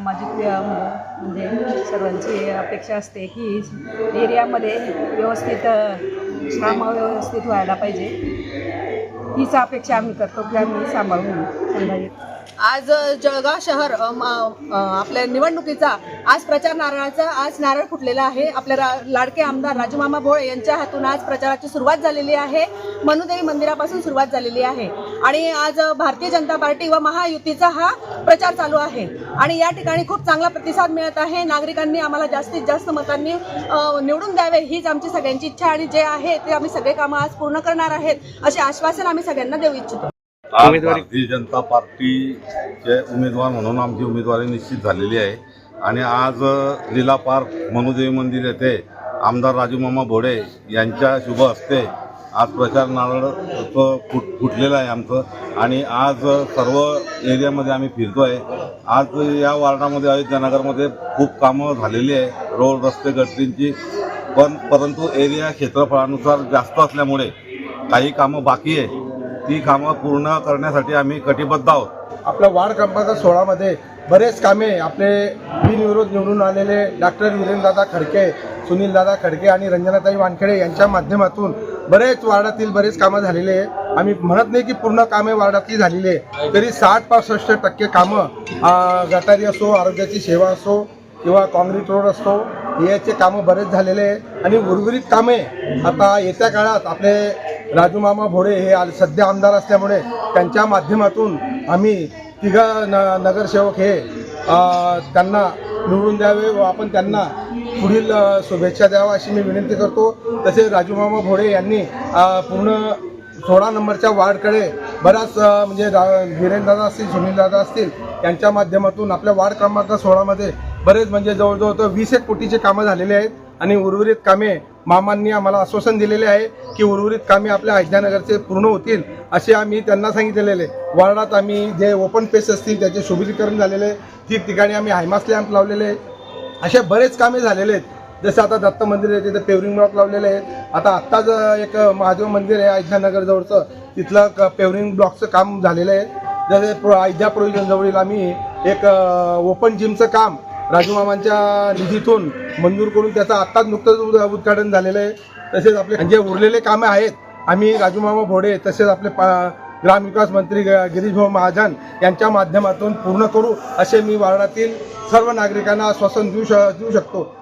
सामाजिक म्हणजे सर्वांची अपेक्षा असते की एरियामध्ये व्यवस्थित अ, काम व्यवस्थित व्हायला पाहिजे. हीच अपेक्षा आम्ही करतो की आम्ही सांभाळून घेऊ आज जळगाव शहर आपल्या निवडणुकीचा आज प्रचार नारळाचा आज नारळ फुटलेला आहे. आपल्या लाडके आमदार राजूमामा भोळे यांच्या हातून आज प्रचाराची सुरुवात झालेली आहे. मनुदेवी मंदिरापासून सुरुवात झालेली आहे. आणि आज भारतीय जनता पार्टी व महायुतीचा हा प्रचार चालू आहे. आणि या ठिकाणी खूप चांगला प्रतिसाद मिळत आहे. नागरिकांनी आम्हाला जास्तीत जास्त मतांनी निवडून द्यावे हीच आमची सगळ्यांची इच्छा आणि जे आहे ते आम्ही सगळे कामं आज पूर्ण करणार आहेत असे आश्वासन आम्ही सगळ्यांना देऊ इच्छितो. उमेदवारी- भारतीय जनता पार्टीचे उमेदवार म्हणून आमची उमेदवारी निश्चित झालेली आहे. आणि आज लीला पार्क मनुदेवी मंदिर येथे आमदार राजूमामा भोडे यांच्या शुभ हस्ते आज प्रचार नारळ चं फुट फुटलेलं आहे आमचं. आणि आज सर्व एरियामध्ये आम्ही फिरतो आहे आज या वार्डामध्ये अयोध्यानगरमध्ये खूप कामं झालेली आहे. रोड रस्ते गटरींची पण परंतु एरिया क्षेत्रफळानुसार जास्त असल्यामुळे काही कामं बाकी आहे. ती कामं पूर्ण करण्यासाठी आम्ही कटिबद्ध आहोत. आपल्या वाढ क्रमांक सोळामध्ये बरेच कामे आपले बिनविरोध निवडून आलेले डॉक्टर वीरेंद्रदादा खडके सुनीलदादा खडके आणि रंजनाताई वानखेडे यांच्या माध्यमातून बरेच वार्डातील बरेच कामं झालेले आहे आम्ही म्हणत नाही की पूर्ण कामे वार्डातली झालेली आहे तरी साठ पासष्ट टक्के कामं गटारी असो आरोग्याची सेवा असो किंवा काँक्रीट रोड असतो याचे कामं बरेच झालेले आहे आणि उर्वरित कामे आता येत्या काळात आपले राजूमामा भोडे हे सध्या आमदार असल्यामुळे त्यांच्या माध्यमातून आम्ही तिघा न नगरसेवक हे त्यांना निवडून द्यावे व आपण त्यांना पुढील शुभेच्छा द्यावा अशी मी विनंती करतो. तसेच राजूमामा भोडे यांनी पूर्ण सोळा नंबरच्या वार्डकडे बराच म्हणजे रा- वीरेंद्रदादा असतील सुनीलदादा असतील यांच्या माध्यमातून आपल्या वार्ड क्रमांक सोळामध्ये बरेच म्हणजे जवळजवळ तर वीस एक कोटीचे कामं झालेले आहेत. आणि उर्वरित कामे मामांनी आम्हाला आश्वासन दिलेले आहे की उर्वरित कामे आपल्या अहिल्यानगरचे पूर्ण होतील असे आम्ही त्यांना सांगितलेले आहे. वार्डात आम्ही जे ओपन पेस असतील त्याचे सुशोभीकरण झालेले आहे. ठिकठिकाणी आम्ही हायमास लॅम्प लावलेले आहे. असे बरेच कामे झालेले आहेत जसं आता दत्त मंदिर आहे तिथं पेवरिंग ब्लॉक लावलेले आहेत आता आत्ताच एक महादेव मंदिर आहे अयोध्यानगर जवळचं तिथलं क पेवरिंग ब्लॉकचं काम झालेलं आहे जसे प्रो अयोध्या प्रोविजन जवळील आम्ही एक ओपन जिमचं काम राजूमामांच्या निधीतून मंजूर करून त्याचं आत्ताच नुकतंच उद- उद्घाटन झालेलं आहे. तसेच आपले जे उरलेले कामे आहेत आम्ही राजूमामा भोडे तसेच आपले पा ग्रामविकास मंत्री ग- गिरीशभाऊ महाजन यांच्या माध्यमातून पूर्ण करू असे मी वार्डातील सर्व नागरिकांना आश्वासन देऊ श देऊ शकतो.